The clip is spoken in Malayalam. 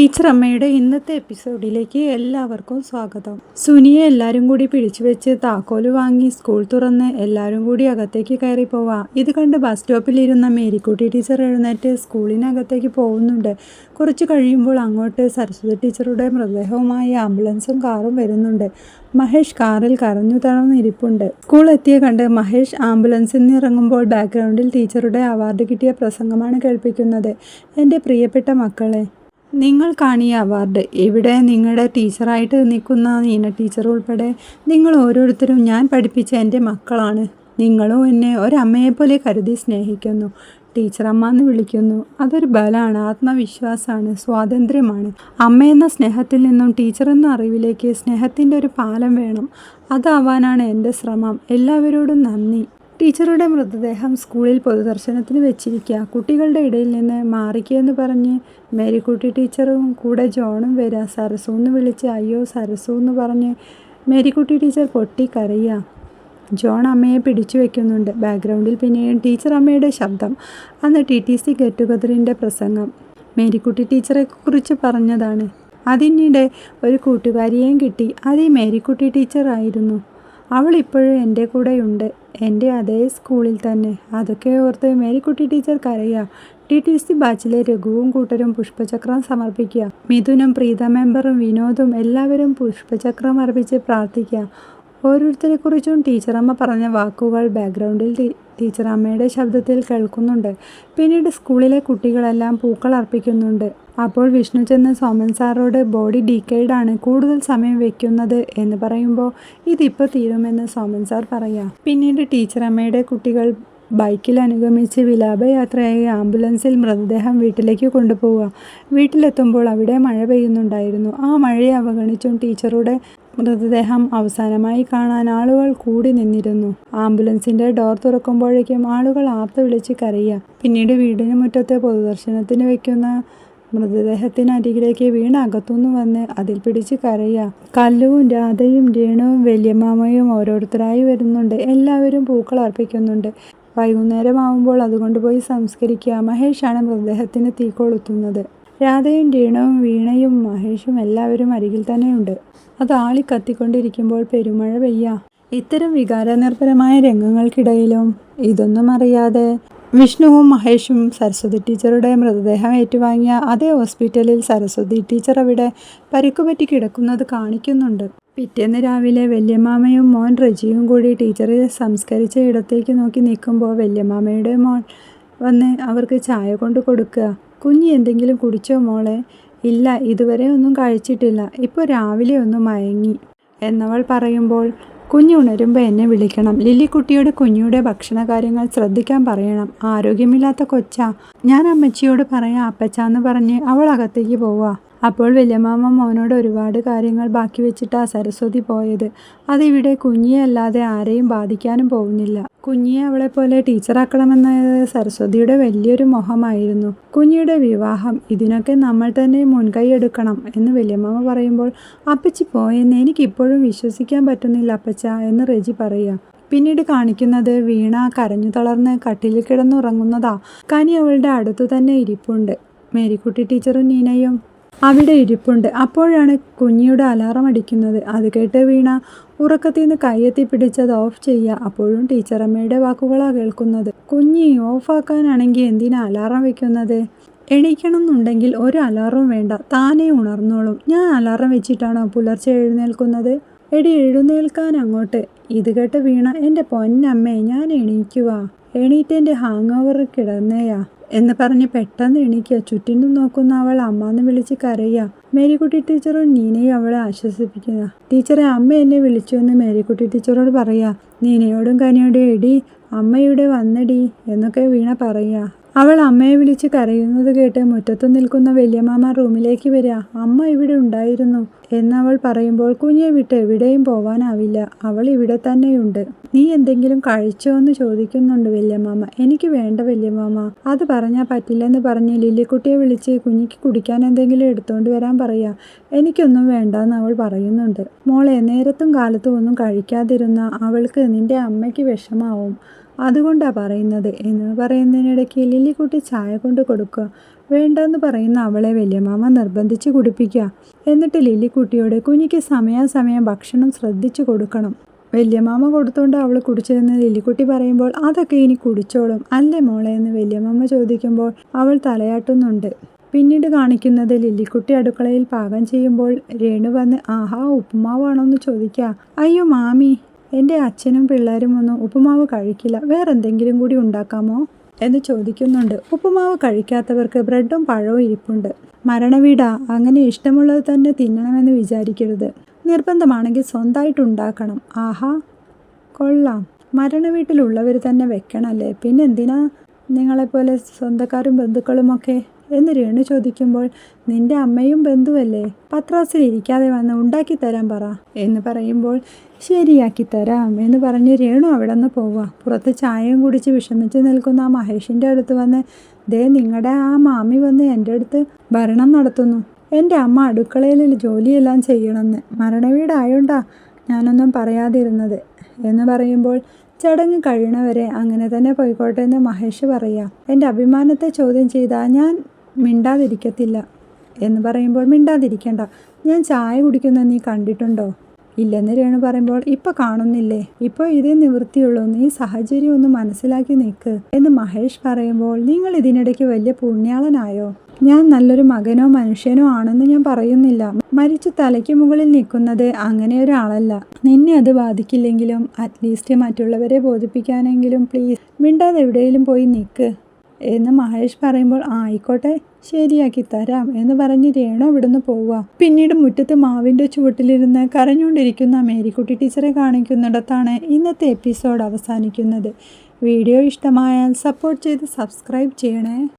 ടീച്ചർ അമ്മയുടെ ഇന്നത്തെ എപ്പിസോഡിലേക്ക് എല്ലാവർക്കും സ്വാഗതം. സുനിയെ എല്ലാവരും കൂടി പിടിച്ചു വെച്ച് താക്കോൽ വാങ്ങി സ്കൂൾ തുറന്ന് എല്ലാവരും കൂടി അകത്തേക്ക് കയറി പോവാം. ഇത് കണ്ട് ബസ് സ്റ്റോപ്പിലിരുന്ന മേരിക്കുട്ടി ടീച്ചർ എഴുന്നേറ്റ് സ്കൂളിനകത്തേക്ക് പോകുന്നുണ്ട്. കുറച്ച് കഴിയുമ്പോൾ അങ്ങോട്ട് സരസ്വതി ടീച്ചറുടെ മൃതദേഹവുമായി ആംബുലൻസും കാറും വരുന്നുണ്ട്. മഹേഷ് കാറിൽ കരഞ്ഞു തളർന്നിരിപ്പുണ്ട് സ്കൂൾ എത്തിയ കണ്ട് മഹേഷ് ആംബുലൻസിൽ നിന്ന് ഇറങ്ങുമ്പോൾ ബാക്ക്ഗ്രൗണ്ടിൽ ടീച്ചറുടെ അവാർഡ് കിട്ടിയ പ്രസംഗമാണ് കേൾപ്പിക്കുന്നത്. എന്റെ പ്രിയപ്പെട്ട മക്കളെ നിങ്ങൾക്കാണ് കാണിയ അവാർഡ് എവിടെ നിങ്ങളുടെ ടീച്ചറായിട്ട് നിൽക്കുന്ന നീന ടീച്ചർ ഉൾപ്പെടെ നിങ്ങൾ ഓരോരുത്തരും ഞാൻ പഠിപ്പിച്ച എന്റെ മക്കളാണ്. നിങ്ങളും എന്നെ ഒരമ്മയെപ്പോലെ കരുതി സ്നേഹിക്കുന്നു. ടീച്ചറമ്മ എന്ന് വിളിക്കുന്നു. അതൊരു ബലമാണ് ആത്മവിശ്വാസമാണ് സ്വാതന്ത്ര്യമാണ്. അമ്മയെന്ന സ്നേഹത്തിൽ നിന്നും ടീച്ചർ എന്ന അറിവിലേക്ക് സ്നേഹത്തിന്റെ ഒരു പാലം വേണം. അതാവാനാണ് എന്റെ ശ്രമം. എല്ലാവരോടും നന്ദി. ടീച്ചറുടെ മൃതദേഹം സ്കൂളിൽ പൊതുദർശനത്തിന് വെച്ചിരിക്കുക. കുട്ടികളുടെ ഇടയിൽ നിന്ന് മാറിക്കെന്ന് പറഞ്ഞ് മേരിക്കുട്ടി ടീച്ചറും കൂടെ ജോണും വരിക സരസു എന്ന് വിളിച്ച് അയ്യോ സരസു എന്ന് പറഞ്ഞ് മേരിക്കുട്ടി ടീച്ചർ പൊട്ടി കരയുക ജോൺ അമ്മയെ പിടിച്ചു വെക്കുന്നുണ്ട്. ബാക്ക്ഗ്രൗണ്ടിൽ പിന്നെയും ടീച്ചർ അമ്മയുടെ ശബ്ദം. അന്ന് ടി ടി സി ഗെറ്റ് ടുഗദറിന്റെ പ്രസംഗം. മേരിക്കുട്ടി ടീച്ചറെ കുറിച്ച് പറഞ്ഞതാണ്. അതിനിടെ ഒരു കൂട്ടുകാരിയെയും കിട്ടി. അത് ഈ മേരിക്കുട്ടി ടീച്ചറായിരുന്നു. അവൾ ഇപ്പോഴും എന്റെ കൂടെയുണ്ട്. എന്റെ അതേ സ്കൂളിൽ തന്നെ. അതൊക്കെ ഓർത്ത് മേരിക്കുട്ടി ടീച്ചർ കരയുക ടി ടി സി ബാച്ചിലെ രഘുവും കൂട്ടരും പുഷ്പചക്രം സമർപ്പിക്കുക. മിഥുനും പ്രീത മെമ്പറും വിനോദും എല്ലാവരും പുഷ്പചക്രം അർപ്പിച്ച് പ്രാർത്ഥിക്കുക. ഓരോരുത്തരെക്കുറിച്ചും ടീച്ചറമ്മ പറഞ്ഞ വാക്കുകൾ ബാക്ക്ഗ്രൗണ്ടിൽ ടീച്ചറമ്മയുടെ ശബ്ദത്തിൽ കേൾക്കുന്നുണ്ട്. പിന്നീട് സ്കൂളിലെ കുട്ടികളെല്ലാം പൂക്കൾ അർപ്പിക്കുന്നുണ്ട്. അപ്പോൾ വിഷ്ണു ചെന്ന് സോമൻ സാറോട് ബോഡി ഡീക്കേഡ് ആണ് കൂടുതൽ സമയം വെക്കുന്നത് എന്ന് പറയുമ്പോൾ ഇതിപ്പോൾ തീരുമെന്ന് സോമൻ സാർ പറയാം. പിന്നീട് ടീച്ചറമ്മയുടെ കുട്ടികൾ ബൈക്കിൽ അനുഗമിച്ച് വിലാപയാത്രയായി ആംബുലൻസിൽ മൃതദേഹം വീട്ടിലേക്ക് കൊണ്ടുപോവുക. വീട്ടിലെത്തുമ്പോൾ അവിടെ മഴ പെയ്യുന്നുണ്ടായിരുന്നു. ആ മഴയെ അവഗണിച്ചും ടീച്ചറുടെ മൃതദേഹം അവസാനമായി കാണാൻ ആളുകൾ കൂടി നിന്നിരുന്നു. ആംബുലൻസിന്റെ ഡോർ തുറക്കുമ്പോഴേക്കും ആളുകൾ ആർത്ത് വിളിച്ച് കരയുക. പിന്നീട് വീടിന് മുറ്റത്തെ പൊതുദർശനത്തിന് വെക്കുന്ന മൃതദേഹത്തിനരികിലേക്ക് വീണ് അകത്തുനിന്ന് വന്ന് അതിൽ പിടിച്ച് കരയുക. കല്ലുവും രാധയും രേണുവും വല്യമാമയും ഓരോരുത്തരായി വരുന്നുണ്ട്. എല്ലാവരും പൂക്കൾ അർപ്പിക്കുന്നുണ്ട്. വൈകുന്നേരമാവുമ്പോൾ അതുകൊണ്ടുപോയി സംസ്കരിക്കുക. മഹേഷാണ് മൃതദേഹത്തിന് തീ കൊളുത്തുന്നത്. രാധയും ടീണവും വീണയും മഹേഷും എല്ലാവരും അരികിൽ തന്നെയുണ്ട്. അത് കത്തിക്കൊണ്ടിരിക്കുമ്പോൾ പെരുമഴ പെയ്യ. ഇത്തരം വികാരനിർഭരമായ രംഗങ്ങൾക്കിടയിലും ഇതൊന്നും അറിയാതെ വിഷ്ണുവും മഹേഷും സരസ്വതി ടീച്ചറുടെ മൃതദേഹം ഏറ്റുവാങ്ങിയ അതേ ഹോസ്പിറ്റലിൽ സരസ്വതി ടീച്ചർ അവിടെ പരിക്കുപറ്റി കിടക്കുന്നത് കാണിക്കുന്നുണ്ട്. പിറ്റേന്ന് രാവിലെ വല്യമാമയും മോൻ റജിയും കൂടി ടീച്ചറെ സംസ്കരിച്ച ഇടത്തേക്ക് നോക്കി നിൽക്കുമ്പോൾ വല്യമാമയുടെ മോൻ വന്ന് അവർക്ക് ചായ കൊണ്ട് കൊടുക്കുക. കുഞ്ഞ് എന്തെങ്കിലും കുടിച്ചോ മോളെ? ഇല്ല ഇതുവരെ ഒന്നും കഴിച്ചിട്ടില്ല. ഇപ്പോൾ രാവിലെ ഒന്ന് മയങ്ങി. എന്നവൾ പറയുമ്പോൾ കുഞ്ഞു ഉണരുമ്പോൾ എന്നെ വിളിക്കണം. ലില്ലിക്കുട്ടിയോട് കുഞ്ഞിയുടെ ഭക്ഷണകാര്യങ്ങൾ ശ്രദ്ധിക്കാൻ പറയണം. ആരോഗ്യമില്ലാത്ത കൊച്ച. ഞാൻ അമ്മച്ചിയോട് പറയാം അപ്പച്ചാന്ന് പറഞ്ഞ് അവൾ അകത്തേക്ക് പോവാ. അപ്പോൾ വലിയമാമ മോനോട് ഒരുപാട് കാര്യങ്ങൾ ബാക്കി വെച്ചിട്ടാ സരസ്വതി പോയത്. അതിവിടെ കുഞ്ഞിയല്ലാതെ ആരെയും ബാധിക്കാനും പോകുന്നില്ല. കുഞ്ഞിയെ അവളെ പോലെ ടീച്ചറാക്കണമെന്നത് സരസ്വതിയുടെ വലിയൊരു മോഹമായിരുന്നു. കുഞ്ഞിയുടെ വിവാഹം ഇതിനൊക്കെ നമ്മൾ തന്നെ മുൻകൈ എടുക്കണം എന്ന് വലിയമ്മ പറയുമ്പോൾ അപ്പച്ചി പോയെന്ന് എനിക്കിപ്പോഴും വിശ്വസിക്കാൻ പറ്റുന്നില്ല അപ്പച്ച എന്ന് റെജി പറയുക. പിന്നീട് കാണിക്കുന്നത് വീണ കരഞ്ഞു തളർന്ന് കട്ടിലിൽ കിടന്നുറങ്ങുന്നതാ. കനി അവളുടെ അടുത്തു തന്നെ ഇരിപ്പുണ്ട്. മേരിക്കുട്ടി ടീച്ചറും നീനയും അവിടെ ഇരിപ്പുണ്ട്. അപ്പോഴാണ് കുഞ്ഞിയുടെ അലാറം അടിക്കുന്നത്. അത് കേട്ട് വീണ ഉറക്കത്തിൽ നിന്ന് കയ്യെത്തി പിടിച്ചത് ഓഫ് ചെയ്യുക. അപ്പോഴും ടീച്ചറമ്മയുടെ വാക്കുകളാണ് കേൾക്കുന്നത്. കുഞ്ഞി ഓഫാക്കാനാണെങ്കിൽ എന്തിനാ അലാറം വെക്കുന്നത്? എണീക്കണം എന്നുണ്ടെങ്കിൽ ഒരു അലാറും വേണ്ട. താനേ ഉണർന്നോളും. ഞാൻ അലാറം വെച്ചിട്ടാണോ പുലർച്ചെ എഴുന്നേൽക്കുന്നത്? എടി എഴുന്നേൽക്കാൻ അങ്ങോട്ട്. ഇത് കേട്ട് വീണ എന്റെ പൊന്നമ്മേ ഞാൻ എണീക്കുക എണീറ്റ് എന്റെ ഹാങ് ഓവർ കിടന്നേയാ. എന്ന് പറഞ്ഞ് പെട്ടെന്ന് എണീക്കുക ചുറ്റിനും നോക്കുന്ന അവൾ അമ്മാന്ന് വിളിച്ച് കരയുക മേരിക്കുട്ടി ടീച്ചറും നീനയും അവളെ ആശ്വസിപ്പിക്കുക ടീച്ചറെ അമ്മ എന്നെ വിളിച്ചു എന്ന് മേരിക്കുട്ടി ടീച്ചറോട് പറയുക നീനയോടും കനിയോടും എടി അമ്മയുടെ വന്നടി എന്നൊക്കെ വീണ പറയുക അവൾ അമ്മയെ വിളിച്ച് കരയുന്നത് കേട്ട് മുറ്റത്ത് നിൽക്കുന്ന വല്യമാമ റൂമിലേക്ക് വരിക. അമ്മ ഇവിടെ ഉണ്ടായിരുന്നു എന്നവൾ പറയുമ്പോൾ കുഞ്ഞെ വിട്ട് എവിടെയും പോവാനാവില്ല. അവൾ ഇവിടെ തന്നെയുണ്ട്. നീ എന്തെങ്കിലും കഴിച്ചോ എന്ന് ചോദിക്കുന്നുണ്ട് വല്യമാമ. എനിക്ക് വേണ്ട വല്യമാമ. അത് പറഞ്ഞാൽ പറ്റില്ലെന്ന് പറഞ്ഞ് ലില്ലിക്കുട്ടിയെ വിളിച്ച് കുഞ്ഞിക്ക് കുടിക്കാൻ എന്തെങ്കിലും എടുത്തുകൊണ്ട് വരാൻ പറയാ. എനിക്കൊന്നും വേണ്ടെന്ന് അവൾ പറയുന്നുണ്ട്. മോളെ നേരത്തും കാലത്തും ഒന്നും കഴിക്കാതിരുന്ന അവൾക്ക് നിന്റെ അമ്മയ്ക്ക് വിഷമാവും. അതുകൊണ്ടാണ് പറയുന്നത്. എന്ന് പറയുന്നതിനിടയ്ക്ക് ലില്ലിക്കുട്ടി ചായ കൊണ്ട് കൊടുക്കുക. വേണ്ടെന്ന് പറയുന്ന അവളെ വലിയമാമ നിർബന്ധിച്ച് കുടിപ്പിക്കുക. എന്നിട്ട് ലില്ലിക്കുട്ടിയോട് കുഞ്ഞിക്ക് സമയാസമയം ഭക്ഷണം ശ്രദ്ധിച്ചു കൊടുക്കണം. വല്യമാമ കൊടുത്തോണ്ട് അവൾ കുടിച്ചതെന്ന് ലില്ലിക്കുട്ടി പറയുമ്പോൾ അതൊക്കെ ഇനി കുടിച്ചോളും. അല്ലേ മോളെ എന്ന് വല്യമാമ ചോദിക്കുമ്പോൾ അവൾ തലയാട്ടുന്നുണ്ട്. പിന്നീട് കാണിക്കുന്നത് ലില്ലിക്കുട്ടി അടുക്കളയിൽ പാകം ചെയ്യുമ്പോൾ രേണു വന്ന് ആഹാ ഉപ്പുമാവാണോ എന്ന് ചോദിക്കുക അയ്യോ മാമി എന്റെ അച്ഛനും പിള്ളേരും ഒന്നും ഉപ്പുമാവ് കഴിക്കില്ല. വേറെ എന്തെങ്കിലും കൂടി ഉണ്ടാക്കാമോ? എന്ന് ചോദിക്കുന്നുണ്ട്. ഉപ്പുമാവ് കഴിക്കാത്തവർക്ക് ബ്രെഡും പഴവും ഇരിപ്പുണ്ട്. മരണവീടാ അങ്ങനെ ഇഷ്ടമുള്ളത് തന്നെ തിന്നണമെന്ന് വിചാരിക്കരുത്. നിർബന്ധമാണെങ്കിൽ സ്വന്തമായിട്ട് ഉണ്ടാക്കണം. ആഹാ കൊള്ളാം. മരണ വീട്ടിലുള്ളവർ തന്നെ വെക്കണമല്ലേ പിന്നെ എന്തിനാ നിങ്ങളെപ്പോലെ സ്വന്തക്കാരും ബന്ധുക്കളുമൊക്കെ എന്ന് രേണു ചോദിക്കുമ്പോൾ നിന്റെ അമ്മയും ബന്ധുവല്ലേ? പത്രാസിൽ ഇരിക്കാതെ വന്ന് ഉണ്ടാക്കി തരാൻ പറ എന്ന് പറയുമ്പോൾ ശരിയാക്കി തരാം എന്ന് പറഞ്ഞ് രേണു അവിടെ നിന്ന് പോവുക. പുറത്ത് ചായയും കുടിച്ച് വിഷമിച്ച് നിൽക്കുന്ന ആ മഹേഷിന്റെ അടുത്ത് വന്ന് ദേ നിങ്ങളുടെ ആ മാമി വന്ന് എന്റെ അടുത്ത് ഭരണം നടത്തുന്നു. എന്റെ അമ്മ അടുക്കളയിൽ ജോലിയെല്ലാം ചെയ്യണമെന്ന്. മരണവീടായോണ്ടാ ഞാനൊന്നും പറയാതിരുന്നത് എന്ന് പറയുമ്പോൾ ചടങ്ങ് കഴിയണവരെ അങ്ങനെ തന്നെ പോയിക്കോട്ടെ എന്ന് മഹേഷ് പറയുക. എന്റെ അഭിമാനത്തെ ചോദ്യം ചെയ്താൽ ഞാൻ മിണ്ടാതിരിക്കത്തില്ല എന്ന് പറയുമ്പോൾ മിണ്ടാതിരിക്കണ്ട. ഞാൻ ചായ കുടിക്കുന്ന നീ കണ്ടിട്ടുണ്ടോ? ഇല്ലെന്ന് രേണു പറയുമ്പോൾ ഇപ്പൊ കാണുന്നില്ലേ? ഇപ്പോൾ ഇതേ നിവൃത്തിയുള്ളൂ. നീ സാഹചര്യം ഒന്ന് മനസ്സിലാക്കി നിൽക്ക് എന്ന് മഹേഷ് പറയുമ്പോൾ നിങ്ങൾ ഇതിനിടയ്ക്ക് വലിയ പുണ്യാളനായോ? ഞാൻ നല്ലൊരു മകനോ മനുഷ്യനോ ആണെന്ന് ഞാൻ പറയുന്നില്ല. മരിച്ചു തലയ്ക്ക് മുകളിൽ നിൽക്കുന്നത് അങ്ങനെ ഒരാളല്ല. നിന്നെ അത് ബാധിക്കില്ലെങ്കിലും അറ്റ്ലീസ്റ്റ് മറ്റുള്ളവരെ ബോധിപ്പിക്കാനെങ്കിലും പ്ലീസ് മിണ്ടാതെ എവിടെയെങ്കിലും പോയി നിൽക്ക് എന്ന് മഹേഷ് പറയുമ്പോൾ ആയിക്കോട്ടെ ശരിയാക്കി തരാം എന്ന് പറഞ്ഞ് രേണു ഇവിടുന്ന് പോവുക. പിന്നീട് മുറ്റത്ത് മാവിന്റെ ചുവട്ടിലിരുന്ന് കരഞ്ഞുകൊണ്ടിരിക്കുന്ന മേരിക്കുട്ടി ടീച്ചറെ കാണിക്കുന്നിടത്താണ് ഇന്നത്തെ എപ്പിസോഡ് അവസാനിക്കുന്നത്. വീഡിയോ ഇഷ്ടമായാൽ സപ്പോർട്ട് ചെയ്ത് സബ്സ്ക്രൈബ് ചെയ്യണേ.